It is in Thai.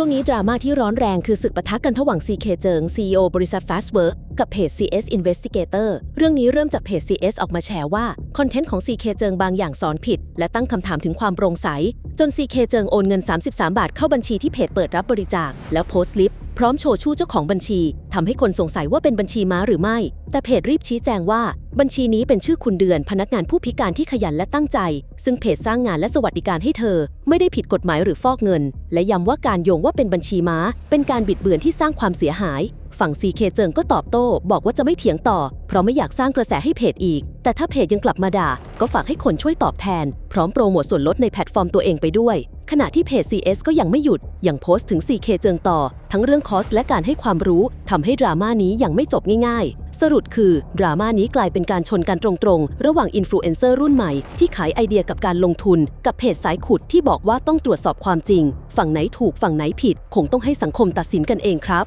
ช่วงนี้ดราม่าที่ร้อนแรงคือศึกปะทะกันระหว่าง CK เจิง CEO บริษัท Fastwork กับเพจ CS Investigator เรื่องนี้เริ่มจากเพจ CS ออกมาแฉว่า คอนเทนต์ของ CK เจิงบางอย่างสอนผิด และตั้งคำถามถึงความโปร่งใส จน CK เจิงโอนเงิน 33 บาทเข้าบัญชีที่เพจเปิดรับบริจาค แล้วโพสต์ลิป พร้อมโชว์ชื่อเจ้าของบัญชีทำให้คนสงสัยว่าเป็นบัญชีม้าหรือไม่ แต่เพจรีบชี้แจงว่า บัญชีนี้เป็นชื่อคุณเดือน พนักงานผู้พิการที่ขยันและตั้งใจ ซึ่งเพจสร้างงานและสวัสดิการให้เธอ ไม่ได้ผิดกฎหมายหรือฟอกเงิน และย้ำว่าการโยงว่าเป็นบัญชีม้า เป็นการบิดเบือนที่สร้างความเสียหาย ฝั่ง CK เจิงก็ตอบโต้ บอกว่าจะไม่เถียงต่อ เพราะไม่อยากสร้างกระแสให้เพจอีก แต่ถ้าเพจยังกลับมาด่า ก็ฝากให้คนช่วยตอบแทน พร้อมโปรโมทส่วนลดในแพลตฟอร์มตัวเองไปด้วย ขณะที่เพจ CS ก็ยังไม่หยุด ยังโพสต์ถึง CK เจิงต่อ ทั้งเรื่องคอสและการให้ความรู้ทำให้ดราม่านี้ยังไม่จบง่ายๆ สรุปคือดราม่านี้กลายเป็นการชนกันตรงๆ ระหว่างอินฟลูเอนเซอร์รุ่นใหม่ ที่ขายไอเดียกับการลงทุน กับเพจสายขุดที่บอกว่าต้องตรวจสอบความจริง ฝั่งไหนถูกฝั่งไหนผิด คงต้องให้สังคมตัดสินกันเองครับ